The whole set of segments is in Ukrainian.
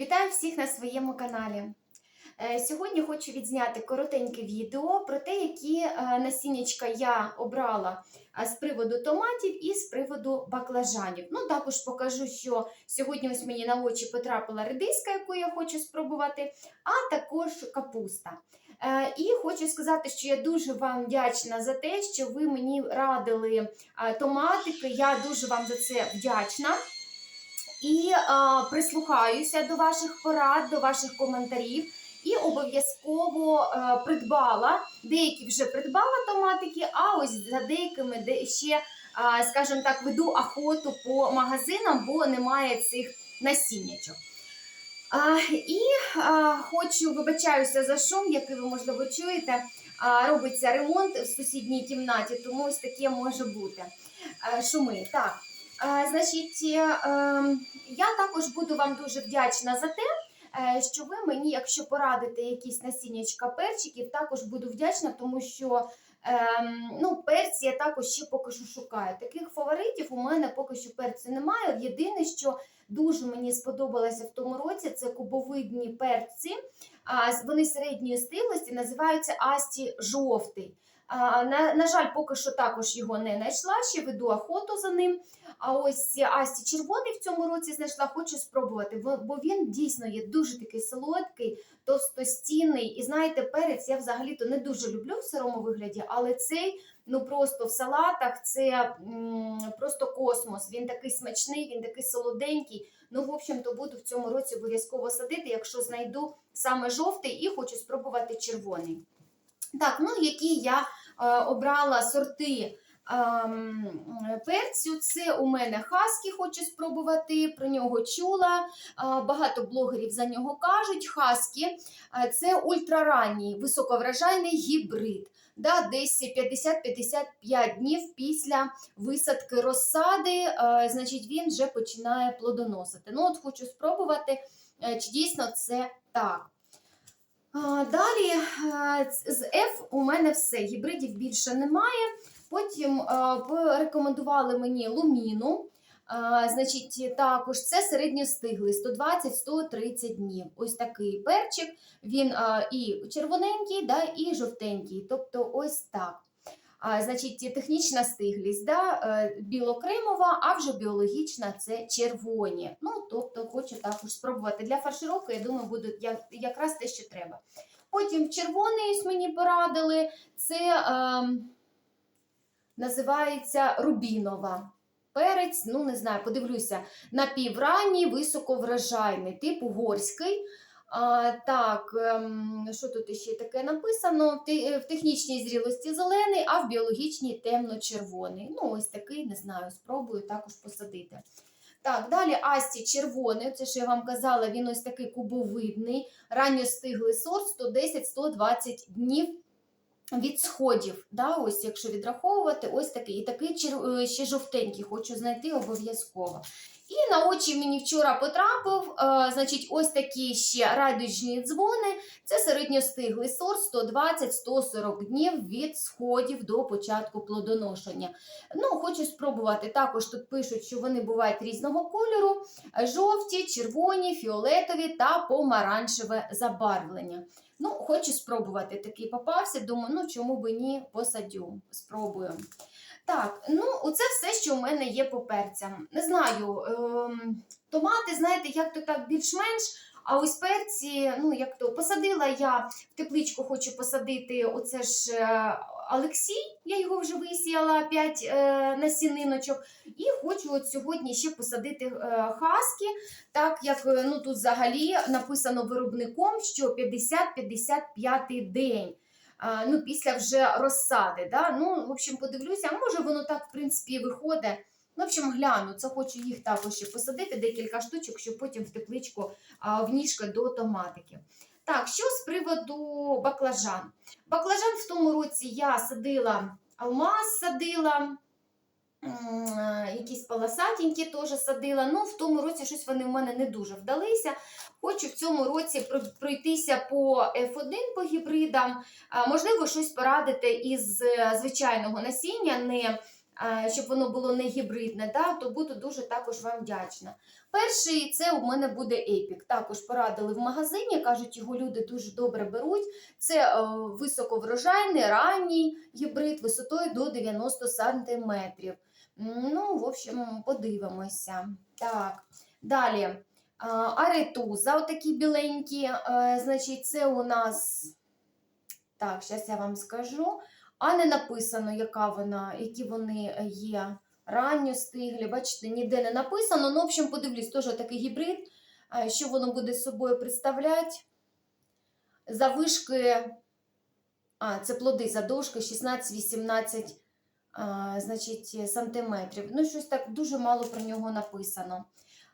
Вітаю всіх на своєму каналі. Е, Сьогодні хочу відзняти коротеньке відео про те, які е, насіннячка я обрала з приводу томатів і з приводу баклажанів. Ну, також покажу, що сьогодні ось мені на очі потрапила редиска, яку я хочу спробувати, а також капуста. Е, І хочу сказати, що я дуже вам вдячна за те, що ви мені радили томатики. Я дуже вам за це вдячна. І а, прислухаюся до ваших порад, до ваших коментарів. І обов'язково е, придбала. Деякі вже придбала томатики, а ось за деякими де ще, а, скажімо так, веду охоту по магазинам, бо немає цих насіннячок. А, і а, хочу вибачаюся за шум, який ви можливо чуєте. А, робиться ремонт в сусідній кімнаті, тому ось таке може бути. А, шуми. Так. Е, Значить, е, ем, я також буду вам дуже вдячна за те, е, що ви мені, якщо порадите якісь насіннячка перчиків, також буду вдячна, тому що ем, ну, перці я також ще поки що шукаю. Таких фаворитів у мене поки що перцю немає. Єдине, що дуже мені сподобалося в тому році, це кубовидні перці. А, Вони середньої стиглості називаються Асті жовтий. На, на жаль, поки що також його не знайшла, ще веду охоту за ним. А ось Асті червоний в цьому році знайшла, хочу спробувати, бо він дійсно є дуже такий солодкий, товстостінний. І знаєте, перець я взагалі-то не дуже люблю в сирому вигляді, але цей ну просто в салатах це м, просто космос. Він такий смачний, він такий солоденький. Ну, в общем-то, буду в цьому році обов'язково садити, якщо знайду саме жовтий і хочу спробувати червоний. Так, ну які я е, обрала сорти ем, перцю. Це у мене хаскі, хочу спробувати. Про нього чула. Е, Багато блогерів за нього кажуть. Хаскі е, це ультраранній високовражайний гібрид. Да, десь 50-55 днів після висадки розсади, е, значить, він вже починає плодоносити. Ну, от хочу спробувати, чи дійсно це так. Далі е, з F у мене все. Гібридів більше немає. Потім е, порекомендували мені луміну. Значить, також це середньостиглий 120-130 днів. Ось такий перчик. Він і червоненький, да, і жовтенький. Тобто, ось так. Значить, технічна стиглість, да, е, білокремова, а вже біологічна це червоні. Ну, тобто, хочу також спробувати. Для фаршировки, я думаю, буде якраз те, що треба. Потім червоний мені порадили. Це е, називається рубінова. Перець, ну не знаю, подивлюся, напівранній, високовражайний, типу горський. А, так, ем, що тут ще таке написано? В технічній зрілості зелений, а в біологічній темно-червоний. Ну, ось такий, не знаю, спробую також посадити. Так, далі Асті червоний, це що я вам казала, він ось такий кубовидний, ранньостиглий сорт 110-120 днів від сходів. Да, ось якщо відраховувати, ось такий. І такий е, ще жовтенький, хочу знайти обов'язково. І на очі мені вчора потрапив, е, значить, ось такі ще радужні дзвони. Це середньостиглий сорт 120-140 днів від сходів до початку плодоношення. Ну, хочу спробувати. Також тут пишуть, що вони бувають різного кольору: жовті, червоні, фіолетові та помаранчеве забарвлення. Ну, хочу спробувати. Такий попався. Думаю, ну чому би ні, посадю, спробую. Так, ну оце все, що у мене є по перцям. Не знаю, ем, томати, знаєте, як то так більш-менш. А ось перці, ну як то посадила я в тепличку, хочу посадити оце ж е, Олексій. Я його вже висіяла 5 е, насіниночок. І хочу от сьогодні ще посадити е, хаски, так як е, ну тут взагалі написано виробником, що 50-55 день. Ну, після вже розсади. Да? Ну, в общем, подивлюся, може воно так, в принципі, виходить. Ну, в общем, гляну, це хочу їх також ще посадити, декілька штучок, щоб потім в тепличку а, в ніжки до томатики. Так, що з приводу баклажан? Баклажан в тому році я садила алмаз, садила, якісь полосатенькі теж садила. Ну, в тому році щось вони в мене не дуже вдалися. Хочу в цьому році пройтися по F1 по гібридам. Можливо, щось порадити із е, звичайного насіння, не е, щоб воно було не гібридне, да, то буду дуже також вам вдячна. Перший це у мене буде епік. Також порадили в магазині, кажуть, його люди дуже добре беруть. Це е, високоврожайний, ранній гібрид висотою до 90 см. Ну, в общем, подивимося. Так, далі. Аретуза, отакі біленькі. Е, Значить, це у нас. Так, зараз я вам скажу. А не написано, яка вона, які вони є. Ранньо стиглі, бачите, ніде не написано. Ну, в общем, подивлюсь, теж такий гібрид, е, що воно буде з собою представляти. Завишки, а, це плоди задовжки 16-18 а, значить, сантиметрів. Ну, щось так дуже мало про нього написано.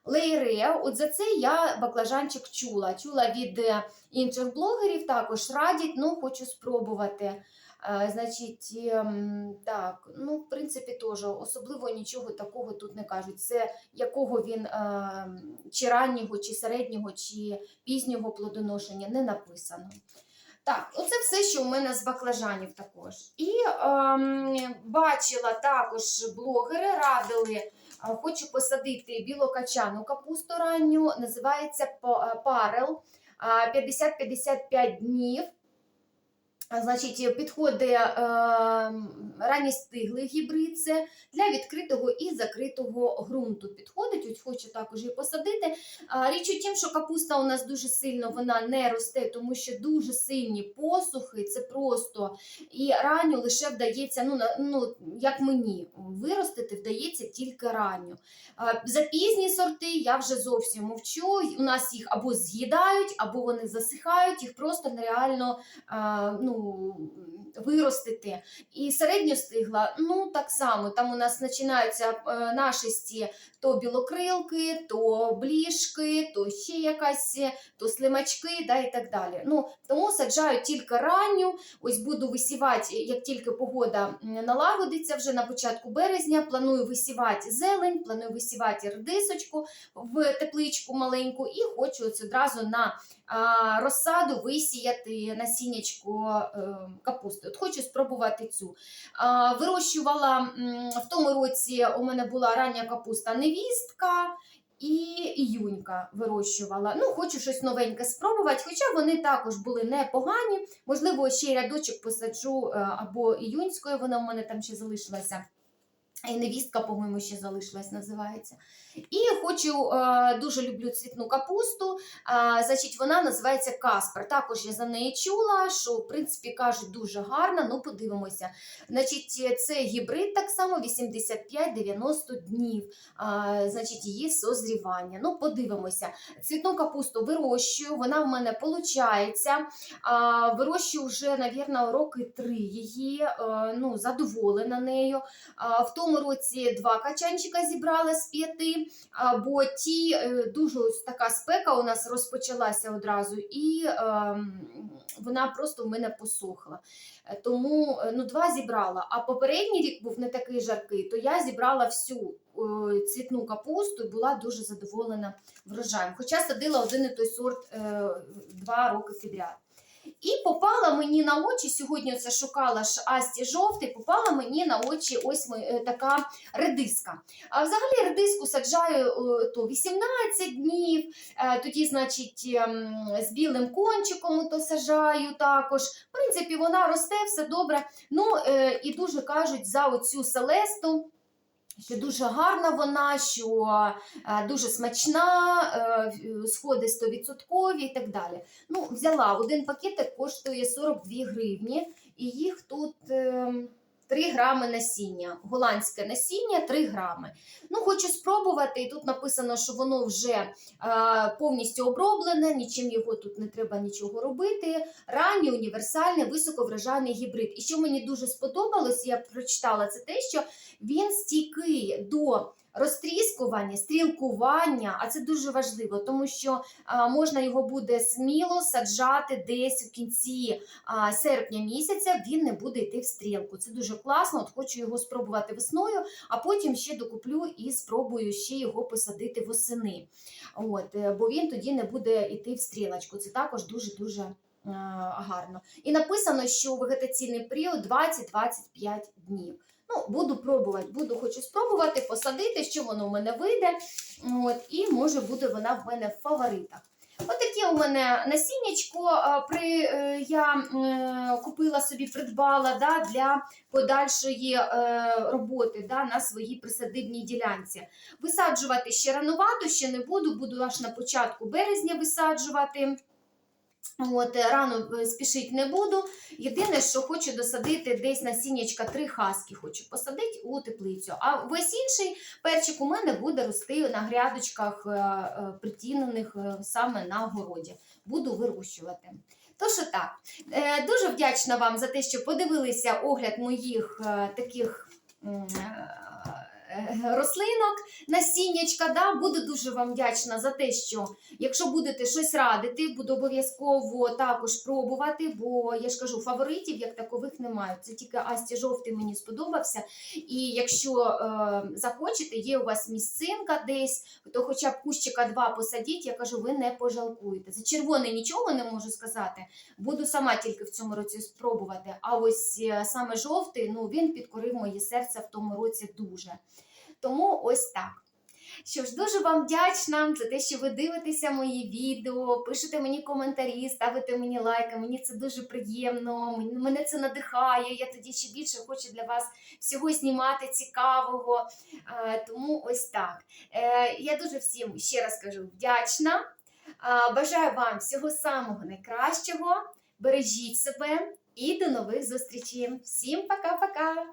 Лейре, от за це я баклажанчик чула. Чула від е, інших блогерів, також радять, ну, хочу спробувати. Е, Значить, ем, так, ну, в принципі, теж особливо нічого такого тут не кажуть. Це якого він е, чи раннього, чи середнього, чи пізнього плодоношення не написано. Так, оце все, що у мене з баклажанів також. І ем, бачила також блогери, радили, хочу посадити білокачану капусту ранню, називається па- е, парел а, 50-55 днів. Значить, підходить е, ранньостиглий гібрид, це для відкритого і закритого ґрунту підходить. Ось хочу також її посадити. Річ у тім, що капуста у нас дуже сильно вона не росте, тому що дуже сильні посухи, це просто і ранню лише вдається, ну, ну як мені, виростити вдається тільки ранню. За пізні сорти я вже зовсім мовчу. У нас їх або з'їдають, або вони засихають, їх просто нереально а, ну, виростити. І середньо стигла, ну так само. Там у нас починаються е, нашисті то білокрилки, то бліжки, то ще якась, то слимачки, да, і так далі. Ну, тому саджаю тільки ранню. Ось буду висівати, як тільки погода налагодиться, вже на початку березня. Планую висівати зелень, планую висівати редисочку в тепличку маленьку, і хочу ось одразу на розсаду висіяти насіннячко е, капусти. От хочу спробувати цю. А, вирощувала в тому році у мене була рання капуста невістка. І іюнька вирощувала. Ну, хочу щось новеньке спробувати, хоча вони також були непогані. Можливо, ще рядочок посаджу е, або іюнською, вона в мене там ще залишилася. І невістка, по-моєму, ще залишилась, називається. І хочу, е, дуже люблю цвітну капусту. Значить, вона називається Каспер. Також я за неї чула, що в принципі кажуть дуже гарна. Ну, подивимося. Значить, це гібрид так само 85-90 днів. А, значить, її созрівання. Ну, подивимося. Цвітну капусту вирощую, вона в мене виходить. Вирощую вже, навірно, роки три її. е, ну, задоволена нею. В тому році два качанчика зібрала з п'яти. Бо ті е, дуже ось така спека у нас розпочалася одразу, і ем, вона просто в мене посохла. Е, Тому е, ну, два зібрала. А попередній рік був не такий жаркий, то я зібрала всю цвітну капусту і була дуже задоволена врожаєм. Хоча садила один і той сорт два роки підряд. І попала мені на очі, сьогодні це шукала ж Асті жовтий, попала мені на очі ось е, така редиска. А взагалі редиску саджаю е, то 18 днів, е, тоді, значить, ем, з білим кончиком то саджаю також. В принципі, вона росте, все добре. Ну і дуже кажуть за оцю селесту. Що дуже гарна вона, що е, дуже смачна, е, сходи 100% і так далі. Ну, взяла один пакетик коштує 42 гривні, і їх тут е, 3 грами насіння. Голландське насіння 3 грами. Ну, хочу спробувати, і тут написано, що воно вже е, повністю оброблене, нічим його тут не треба нічого робити. Ранній універсальний високовражайний гібрид. І що мені дуже сподобалось, я прочитала, це те, що він стійкий до розтріскування, стрілкування, а це дуже важливо, тому що можна його буде сміло саджати десь у кінці серпня місяця, він не буде йти в стрілку. Це дуже класно. От хочу його спробувати весною, а потім ще докуплю і спробую ще його посадити восени. От, е, бо він тоді не буде йти в стрілочку. Це також дуже дуже. е, Гарно. І написано, що вегетаційний період 20-25 днів. Ну, буду пробувати, буду хочу спробувати, посадити, що воно в мене вийде. От, і може буде вона в мене в фаворитах. Отаке у мене насіннячко при, е, я е, купила собі, придбала да, для подальшої е, роботи да, на своїй присадибній ділянці. Висаджувати ще ранувато, ще не буду, буду аж на початку березня висаджувати. От, е, рано е, спішити не буду. Єдине, що хочу досадити десь насіннячка три хаски, хочу посадити у теплицю. А весь інший перчик у мене буде рости на грядочках, е, притінених саме на городі. Буду вирощувати. Тож так, дуже вдячна вам за те, що подивилися огляд моїх таких рослинок, насіннячка. Да? Буду дуже вам вдячна за те, що якщо будете щось радити, буду обов'язково також пробувати, бо я ж кажу, фаворитів як такових немає. Це тільки Асті жовтий мені сподобався. І якщо е, захочете, є у вас місцинка десь, то хоча б кущика два посадіть, я кажу, ви не пожалкуєте. За червоний нічого не можу сказати. Буду сама тільки в цьому році спробувати. А ось е, саме жовтий, ну він підкорив моє серце в тому році дуже. Тому ось так. Що ж, дуже вам вдячна за те, що ви дивитеся мої відео, пишете мені коментарі, ставите мені лайки. Мені це дуже приємно. Мене це надихає. Я тоді ще більше хочу для вас всього знімати цікавого. Тому ось так. Е, Я дуже всім ще раз кажу вдячна. Бажаю вам всього самого найкращого. Бережіть себе і до нових зустрічей. Всім пока-пока!